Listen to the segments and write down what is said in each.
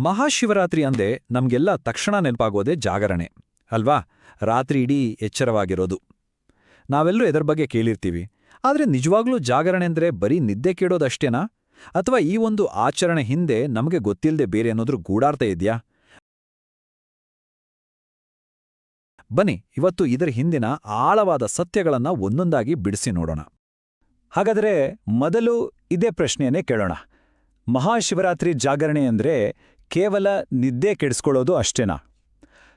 ಮಹಾಶಿವರಾತ್ರಿ ಅಂದೆ ನಮಗೆಲ್ಲ ತಕ್ಷಣ ನೆನಪಾಗೋದೇ ಜಾಗರಣೆ, ಅಲ್ವಾ? ರಾತ್ರಿ ಇಡೀ ಎಚ್ಚರವಾಗಿರೋದು. ನಾವೆಲ್ಲರೂ ಇದರ ಬಗ್ಗೆ ಕೇಳಿರ್ತೀವಿ, ಆದರೆ ನಿಜವಾಗ್ಲೂ ಜಾಗರಣೆ ಅಂದರೆ ಬರೀ ನಿದ್ದೆ ಕೇಳೋದಷ್ಟೇನಾ ಅಥವಾ ಈ ಒಂದು ಆಚರಣೆ ಹಿಂದೆ ನಮಗೆ ಗೊತ್ತಿಲ್ಲದೆ ಬೇರೆ ಅನ್ನೋದ್ರೂ ಗೂಡಾರ್ಥ ಇದೆಯಾ? ಬನ್ನಿ, ಇವತ್ತು ಇದರ ಹಿಂದಿನ ಆಳವಾದ ಸತ್ಯಗಳನ್ನ ಒಂದೊಂದಾಗಿ ಬಿಡಿಸಿ ನೋಡೋಣ. ಹಾಗಾದರೆ ಮೊದಲು ಇದೇ ಪ್ರಶ್ನೆಯನ್ನೇ ಕೇಳೋಣ. ಮಹಾಶಿವರಾತ್ರಿ ಜಾಗರಣೆ ಅಂದ್ರೆ ಕೇವಲ ನಿದ್ದೆ ಕೆಡಿಸ್ಕೊಳ್ಳೋದು ಅಷ್ಟೇನಾ?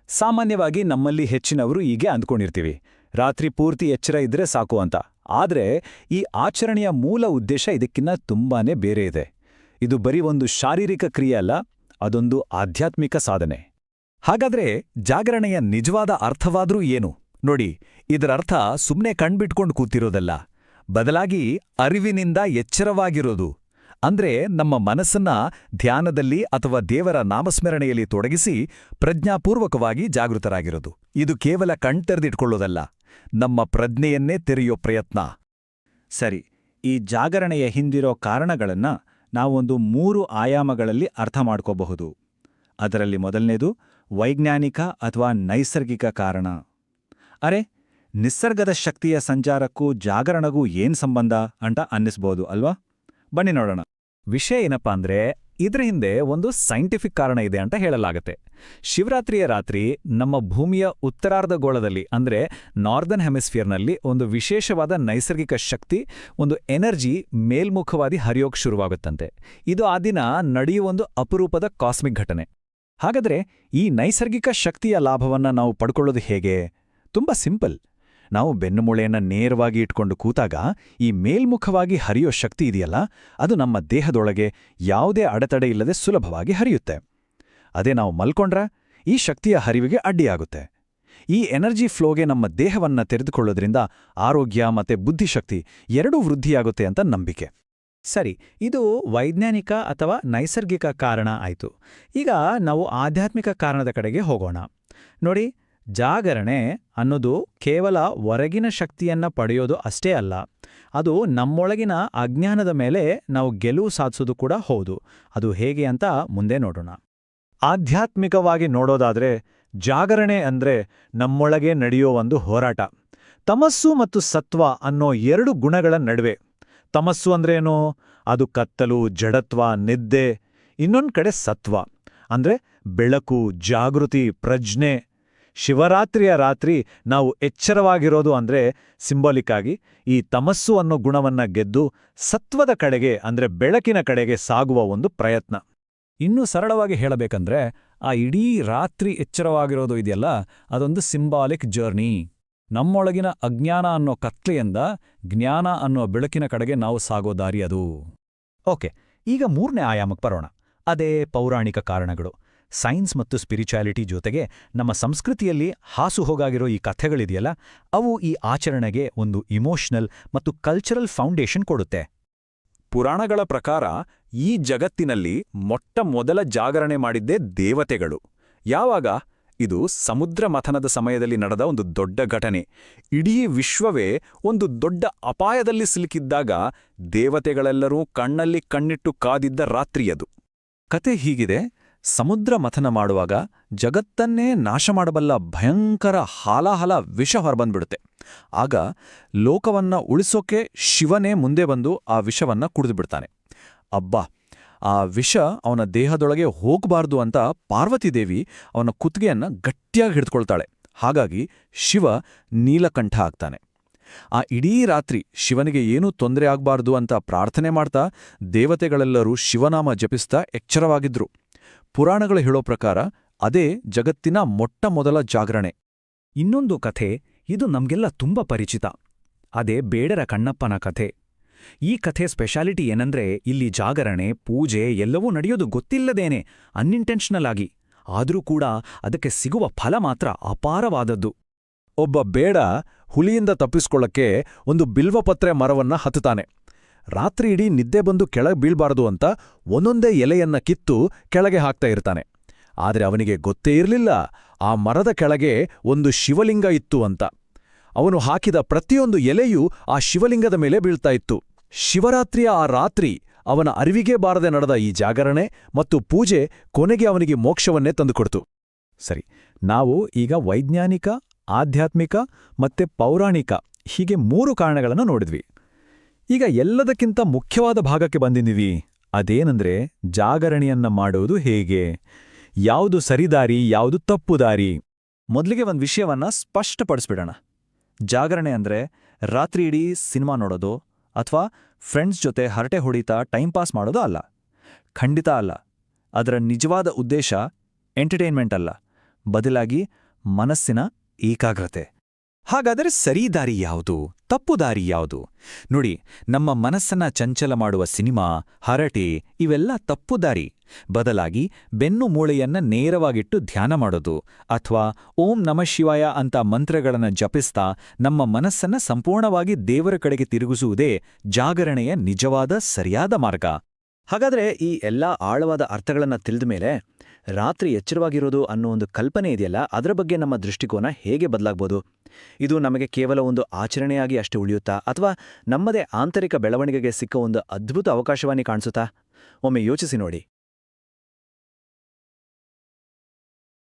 ಸಾಮಾನ್ಯವಾಗಿ ನಮ್ಮಲ್ಲಿ ಹೆಚ್ಚಿನವರು ಹೀಗೆ ಅಂದ್ಕೊಂಡಿರ್ತೀವಿ. ರಾತ್ರಿ ಪೂರ್ತಿ ಎಚ್ಚರ ಇದ್ರೆ ಸಾಕು ಅಂತ. ಆದ್ರೆ ಈ ಆಚರಣೆಯ ಮೂಲ ಉದ್ದೇಶ ಇದಕ್ಕಿನ್ನ ತುಂಬಾನೇ ಬೇರೆ ಇದೆ. ಇದು ಬರೀ ಒಂದು ಶಾರೀರಿಕ ಕ್ರಿಯೆ ಅಲ್ಲ, ಅದೊಂದು ಆಧ್ಯಾತ್ಮಿಕ ಸಾಧನೆ. ಹಾಗಾದ್ರೆ ಜಾಗರಣೆಯ ನಿಜವಾದ ಅರ್ಥವಾದ್ರೂ ಏನು? ನೋಡಿ, ಇದರರ್ಥ ಸುಮ್ಮನೆ ಕಣ್ಬಿಟ್ಕೊಂಡು ಕೂತಿರೋದಲ್ಲ. ಬದಲಾಗಿ ಅರಿವಿನಿಂದ ಎಚ್ಚರವಾಗಿರೋದು. ಅಂದ್ರೆ ನಮ್ಮ ಮನಸ್ಸನ್ನ ಧ್ಯಾನದಲ್ಲಿ ಅಥವಾ ದೇವರ ನಾಮಸ್ಮರಣೆಯಲ್ಲಿ ತೊಡಗಿಸಿ ಪ್ರಜ್ಞಾಪೂರ್ವಕವಾಗಿ ಜಾಗೃತರಾಗಿರೋದು. ಇದು ಕೇವಲ ಕಣ್ತೆರೆದಿಟ್ಕೊಳ್ಳೋದಲ್ಲ, ನಮ್ಮ ಪ್ರಜ್ಞೆಯನ್ನೇ ತೆರೆಯೋ ಪ್ರಯತ್ನ. ಸರಿ, ಈ ಜಾಗರಣೆಯ ಹಿಂದಿರೋ ಕಾರಣಗಳನ್ನ ನಾವೊಂದು ಮೂರು ಆಯಾಮಗಳಲ್ಲಿ ಅರ್ಥ ಮಾಡ್ಕೋಬಹುದು. ಅದರಲ್ಲಿ ಮೊದಲನೇದು ವೈಜ್ಞಾನಿಕ ಅಥವಾ ನೈಸರ್ಗಿಕ ಕಾರಣ. ಅರೆ, ನಿಸರ್ಗದ ಶಕ್ತಿಯ ಸಂಚಾರಕ್ಕೂ ಜಾಗರಣಗೂ ಏನ್ ಸಂಬಂಧ ಅಂತ ಅನ್ನಿಸ್ಬೋದು ಅಲ್ವಾ? ಬನ್ನಿ ನೋಡೋಣ. ವಿಷಯ ಏನಪ್ಪಾ ಅಂದ್ರೆ, ಇದ್ರ ಹಿಂದೆ ಒಂದು ಸೈಂಟಿಫಿಕ್ ಕಾರಣ ಇದೆ ಅಂತ ಹೇಳಲಾಗತ್ತೆ. ಶಿವರಾತ್ರಿಯ ರಾತ್ರಿ ನಮ್ಮ ಭೂಮಿಯ ಉತ್ತರಾರ್ಧಗೋಳದಲ್ಲಿ, ಅಂದ್ರೆ ನಾರ್ದರ್ನ್ ಹೆಮಿಸ್ಫಿಯರ್ನಲ್ಲಿ ಒಂದು ವಿಶೇಷವಾದ ನೈಸರ್ಗಿಕ ಶಕ್ತಿ, ಒಂದು ಎನರ್ಜಿ ಮೇಲ್ಮುಖವಾಗಿ ಹರಿಯೋಕ್ ಶುರುವಾಗುತ್ತಂತೆ. ಇದು ಆ ದಿನ ನಡೆಯುವ ಒಂದು ಅಪರೂಪದ ಕಾಸ್ಮಿಕ್ ಘಟನೆ. ಹಾಗಾದ್ರೆ ಈ ನೈಸರ್ಗಿಕ ಶಕ್ತಿಯ ಲಾಭವನ್ನ ನಾವು ಪಡ್ಕೊಳ್ಳೋದು ಹೇಗೆ? ತುಂಬಾ ಸಿಂಪಲ್ ನಾವು ಬೆನ್ನುಮೂಳೆಯನ್ನ ನೇರವಾಗಿ ಇಟ್ಕೊಂಡು ಕೂತಾಗ ಈ ಮೇಲ್ಮುಖವಾಗಿ ಹರಿಯೋ ಶಕ್ತಿ ಇದೆಯಲ್ಲ, ಅದು ನಮ್ಮ ದೇಹದೊಳಗೆ ಯಾವುದೇ ಅಡೆತಡೆ ಇಲ್ಲದೆ ಸುಲಭವಾಗಿ ಹರಿಯುತ್ತೆ. ಅದೇ ನಾವು ಮಲ್ಕೊಂಡ್ರ ಈ ಶಕ್ತಿಯ ಹರಿವಿಗೆ ಅಡ್ಡಿಯಾಗುತ್ತೆ. ಈ ಎನರ್ಜಿ ಫ್ಲೋಗೆ ನಮ್ಮ ದೇಹವನ್ನ ತೆರೆದುಕೊಳ್ಳೋದ್ರಿಂದ ಆರೋಗ್ಯ ಮತ್ತೆ ಬುದ್ಧಿಶಕ್ತಿ ಎರಡೂ ವೃದ್ಧಿಯಾಗುತ್ತೆ ಅಂತ ನಂಬಿಕೆ. ಸರಿ, ಇದು ವೈಜ್ಞಾನಿಕ ಅಥವಾ ನೈಸರ್ಗಿಕ ಕಾರಣ ಆಯಿತು. ಈಗ ನಾವು ಆಧ್ಯಾತ್ಮಿಕ ಕಾರಣದ ಕಡೆಗೆ ಹೋಗೋಣ. ನೋಡಿ ಜಾಗರಣೆ ಅನ್ನೋದು ಕೇವಲ ಹೊರಗಿನ ಶಕ್ತಿಯನ್ನ ಪಡೆಯೋದು ಅಷ್ಟೇ ಅಲ್ಲ, ಅದು ನಮ್ಮೊಳಗಿನ ಅಜ್ಞಾನದ ಮೇಲೆ ನಾವು ಗೆಲುವು ಸಾಧಿಸೋದು ಕೂಡ ಹೌದು. ಅದು ಹೇಗೆ ಅಂತ ಮುಂದೆ ನೋಡೋಣ. ಆಧ್ಯಾತ್ಮಿಕವಾಗಿ ನೋಡೋದಾದ್ರೆ ಜಾಗರಣೆ ಅಂದ್ರೆ ನಮ್ಮೊಳಗೆ ನಡೆಯೋ ಒಂದು ಹೋರಾಟ. ತಮಸ್ಸು ಮತ್ತು ಸತ್ವ ಅನ್ನೋ ಎರಡು ಗುಣಗಳ ನಡುವೆ. ತಮಸ್ಸು ಅಂದ್ರೇನು ಅದು ಕತ್ತಲು, ಜಡತ್ವ, ನಿದ್ದೆ, ಇನ್ನೊಂದು ಕಡೆ ಸತ್ವ. ಅಂದ್ರೆ ಬೆಳಕು, ಜಾಗೃತಿ, ಪ್ರಜ್ಞೆ ಶಿವರಾತ್ರಿಯ ರಾತ್ರಿ ನಾವು ಎಚ್ಚರವಾಗಿರೋದು ಅಂದ್ರೆ ಸಿಂಬಾಲಿಕ್ ಆಗಿ ಈ ತಮಸ್ಸು ಅನ್ನೋ ಗುಣವನ್ನ ಗೆದ್ದು ಸತ್ವದ ಕಡೆಗೆ ಅಂದ್ರೆ ಬೆಳಕಿನ ಕಡೆಗೆ ಸಾಗುವ ಒಂದು ಪ್ರಯತ್ನ. ಇನ್ನೂ ಸರಳವಾಗಿ ಹೇಳಬೇಕಂದ್ರೆ ಆ ಇಡೀ ರಾತ್ರಿ ಎಚ್ಚರವಾಗಿರೋದು ಇದೆಯಲ್ಲ, ಅದೊಂದು ಸಿಂಬಾಲಿಕ್ ಜರ್ನಿ ನಮ್ಮೊಳಗಿನ ಅಜ್ಞಾನ ಅನ್ನೋ ಕತ್ಲೆಯಿಂದ ಜ್ಞಾನ ಅನ್ನೋ ಬೆಳಕಿನ ಕಡೆಗೆ ನಾವು ಸಾಗೋ ದಾರಿ ಅದು. ಓಕೆ, ಈಗ ಮೂರನೇ ಆಯಾಮಕ್ಕೆ ಬರೋಣ. ಅದೇ ಪೌರಾಣಿಕ ಕಾರಣಗಳು. ಸೈನ್ಸ್ ಮತ್ತು ಸ್ಪಿರಿಚುಯಾಲಿಟಿ ಜೊತೆಗೆ ನಮ್ಮ ಸಂಸ್ಕೃತಿಯಲ್ಲಿ ಹಾಸು ಹೋಗಾಗಿರೋ ಈ ಕಥೆಗಳಿದೆಯಲ್ಲ ಅವು ಈ ಆಚರಣೆಗೆ ಒಂದು ಇಮೋಷನಲ್ ಮತ್ತು ಕಲ್ಚರಲ್ ಫೌಂಡೇಶನ್ ಕೊಡುತ್ತೆ. ಪುರಾಣಗಳ ಪ್ರಕಾರ ಈ ಜಗತ್ತಿನಲ್ಲಿ ಮೊಟ್ಟ ಮೊದಲ ಜಾಗರಣೆ ಮಾಡಿದ್ದೇ ದೇವತೆಗಳು. ಯಾವಾಗ? ಇದು ಸಮುದ್ರ ಮಥನದ ಸಮಯದಲ್ಲಿ ನಡೆದ ಒಂದು ದೊಡ್ಡ ಘಟನೆ. ಇಡೀ ವಿಶ್ವವೇ ಒಂದು ದೊಡ್ಡ ಅಪಾಯದಲ್ಲಿ ಸಿಲುಕಿದ್ದಾಗ ದೇವತೆಗಳೆಲ್ಲರೂ ಕಣ್ಣಲ್ಲಿ ಕಣ್ಣಿಟ್ಟು ಕಾದಿದ್ದ ರಾತ್ರಿಯದು. ಕತೆ ಹೀಗಿದೆ. ಸಮುದ್ರ ಮಥನ ಮಾಡುವಾಗ ಜಗತ್ತನ್ನೇ ನಾಶ ಮಾಡಬಲ್ಲ ಭಯಂಕರ ಹಾಲಾಹಲ ವಿಷ ಹೊರಬಂದ್ಬಿಡುತ್ತೆ. ಆಗ ಲೋಕವನ್ನ ಉಳಿಸೋಕೆ ಶಿವನೇ ಮುಂದೆ ಬಂದು ಆ ವಿಷವನ್ನ ಕುಡಿದುಬಿಡ್ತಾನೆ. ಅಬ್ಬಾ, ಆ ವಿಷ ಅವನ ದೇಹದೊಳಗೆ ಹೋಗಬಾರ್ದು ಅಂತ ಪಾರ್ವತಿದೇವಿ ಅವನ ಕುತ್ತಿಗೆಯನ್ನ ಗಟ್ಟಿಯಾಗಿ ಹಿಡಿದುಕೊಳ್ತಾಳೆ. ಹಾಗಾಗಿ ಶಿವ ನೀಲಕಂಠ ಆಗ್ತಾನೆ. ಆ ಇಡೀ ರಾತ್ರಿ ಶಿವನಿಗೆ ಏನೂ ತೊಂದರೆ ಆಗ್ಬಾರ್ದು ಅಂತ ಪ್ರಾರ್ಥನೆ ಮಾಡ್ತಾ ದೇವತೆಗಳೆಲ್ಲರೂ ಶಿವನಾಮ ಜಪಿಸ್ತಾ ಎಚ್ಚರವಾಗಿದ್ರು. ಪುರಾಣಗಳು ಹೇಳೋ ಪ್ರಕಾರ ಅದೇ ಜಗತ್ತಿನ ಮೊಟ್ಟ ಮೊದಲ ಜಾಗರಣೆ. ಇನ್ನೊಂದು ಕಥೆ, ಇದು ನಮ್ಗೆಲ್ಲ ತುಂಬ ಪರಿಚಿತ. ಅದೇ ಬೇಡರ ಕಣ್ಣಪ್ಪನ ಕಥೆ. ಈ ಕಥೆ ಸ್ಪೆಷಾಲಿಟಿ ಏನಂದ್ರೆ ಇಲ್ಲಿ ಜಾಗರಣೆ, ಪೂಜೆ ಎಲ್ಲವೂ ನಡೆಯೋದು ಗೊತ್ತಿಲ್ಲದೇನೆ ಅನ್ಇಂಟೆನ್ಷನಲ್ ಆಗಿ. ಆದರೂ ಕೂಡ ಅದಕ್ಕೆ ಸಿಗುವ ಫಲ ಮಾತ್ರ ಅಪಾರವಾದದ್ದು. ಒಬ್ಬ ಬೇಡ ಹುಲಿಯಿಂದ ತಪ್ಪಿಸ್ಕೊಳ್ಳಕ್ಕೆ ಒಂದು ಬಿಲ್ವಪತ್ರೆ ಮರವನ್ನ ಹತ್ತುತ್ತಾನೆ. ರಾತ್ರಿ ಇಡೀ ನಿದ್ದೆ ಬಂದು ಕೆಳಗೆ ಬೀಳ್ಬಾರದು ಅಂತ ಒಂದೊಂದೇ ಎಲೆಯನ್ನ ಕಿತ್ತು ಕೆಳಗೆ ಹಾಕ್ತಾ ಇರ್ತಾನೆ. ಆದರೆ ಅವನಿಗೆ ಗೊತ್ತೇ ಇರಲಿಲ್ಲ, ಆ ಮರದ ಕೆಳಗೆ ಒಂದು ಶಿವಲಿಂಗ ಇತ್ತು ಅಂತ. ಅವನು ಹಾಕಿದ ಪ್ರತಿಯೊಂದು ಎಲೆಯೂ ಆ ಶಿವಲಿಂಗದ ಮೇಲೆ ಬೀಳ್ತಾ ಇತ್ತು. ಶಿವರಾತ್ರಿಯ ಆ ರಾತ್ರಿ ಅವನ ಅರಿವಿಗೆ ಬಾರದೆ ನಡೆದ ಈ ಜಾಗರಣೆ ಮತ್ತು ಪೂಜೆ ಕೊನೆಗೆ ಅವನಿಗೆ ಮೋಕ್ಷವನ್ನೇ ತಂದುಕೊಡ್ತು. ಸರಿ, ನಾವು ಈಗ ವೈಜ್ಞಾನಿಕ, ಆಧ್ಯಾತ್ಮಿಕ ಮತ್ತೆ ಪೌರಾಣಿಕ ಹೀಗೆ ಮೂರು ಕಾರಣಗಳನ್ನು ನೋಡಿದ್ವಿ. ಈಗ ಎಲ್ಲದಕ್ಕಿಂತ ಮುಖ್ಯವಾದ ಭಾಗಕ್ಕೆ ಬಂದಿದ್ದೀವಿ. ಅದೇನಂದ್ರೆ ಜಾಗರಣೆಯನ್ನ ಮಾಡುವುದು ಹೇಗೆ? ಯಾವುದು ಸರಿದಾರಿ, ಯಾವುದು ತಪ್ಪು ದಾರಿ ಮೊದಲಿಗೆ ಒಂದು ವಿಷಯವನ್ನ ಸ್ಪಷ್ಟಪಡಿಸ್ಬಿಡೋಣ. ಜಾಗರಣೆ ಅಂದ್ರೆ ರಾತ್ರಿ ಇಡೀ ಸಿನಿಮಾ ನೋಡೋದು ಅಥವಾ ಫ್ರೆಂಡ್ಸ್ ಜೊತೆ ಹರಟೆ ಹೊಡಿತಾ ಟೈಮ್ ಪಾಸ್ ಮಾಡೋದು ಅಲ್ಲ. ಖಂಡಿತ ಅಲ್ಲ. ಅದರ ನಿಜವಾದ ಉದ್ದೇಶ ಎಂಟರ್ಟೈನ್ಮೆಂಟ್ ಅಲ್ಲ. ಬದಲಾಗಿ ಮನಸ್ಸಿನ ಏಕಾಗ್ರತೆ. ಹಾಗಾದರೆ ಸರಿ ದಾರಿ ಯಾವುದು? ತಪ್ಪು ದಾರಿ ಯಾವುದು? ನೋಡಿ, ನಮ್ಮ ಮನಸ್ಸನ್ನ ಚಂಚಲ ಮಾಡುವ ಸಿನಿಮಾ, ಹರಟೆ, ಇವೆಲ್ಲ ತಪ್ಪು ದಾರಿ. ಬದಲಾಗಿ ಬೆನ್ನು ಮೂಳೆಯನ್ನ ನೇರವಾಗಿಟ್ಟು ಧ್ಯಾನ ಮಾಡೋದು ಅಥವಾ ಓಂ ನಮ ಶಿವಾಯ ಅಂತ ಮಂತ್ರಗಳನ್ನು ಜಪಿಸ್ತಾ ನಮ್ಮ ಮನಸ್ಸನ್ನ ಸಂಪೂರ್ಣವಾಗಿ ದೇವರ ಕಡೆಗೆ ತಿರುಗಿಸುವುದೇ ಜಾಗರಣೆಯ ನಿಜವಾದ ಸರಿಯಾದ ಮಾರ್ಗ. ಹಾಗಾದ್ರೆ ಈ ಎಲ್ಲಾ ಆಳವಾದ ಅರ್ಥಗಳನ್ನ ತಿಳಿದ ಮೇಲೆ ರಾತ್ರಿ ಎಚ್ಚರವಾಗಿರೋದು ಅನ್ನೋ ಒಂದು ಕಲ್ಪನೆ ಇದೆಯಲ್ಲ? ಅದರ ಬಗ್ಗೆ ನಮ್ಮ ದೃಷ್ಟಿಕೋನ ಹೇಗೆ ಬದಲಾಗ್ಬೋದು? ಇದು ನಮಗೆ ಕೇವಲ ಒಂದು ಆಚರಣೆಯಾಗಿ ಅಷ್ಟೇ ಉಳಿಯುತ್ತಾ? ಅಥವಾ ನಮ್ಮದೇ ಆಂತರಿಕ ಬೆಳವಣಿಗೆಗೆ ಸಿಕ್ಕ ಒಂದು ಅದ್ಭುತ ಅವಕಾಶವಾಗಿ ಕಾಣಿಸುತ್ತಾ? ಒಮ್ಮೆ ಯೋಚಿಸಿ ನೋಡಿ.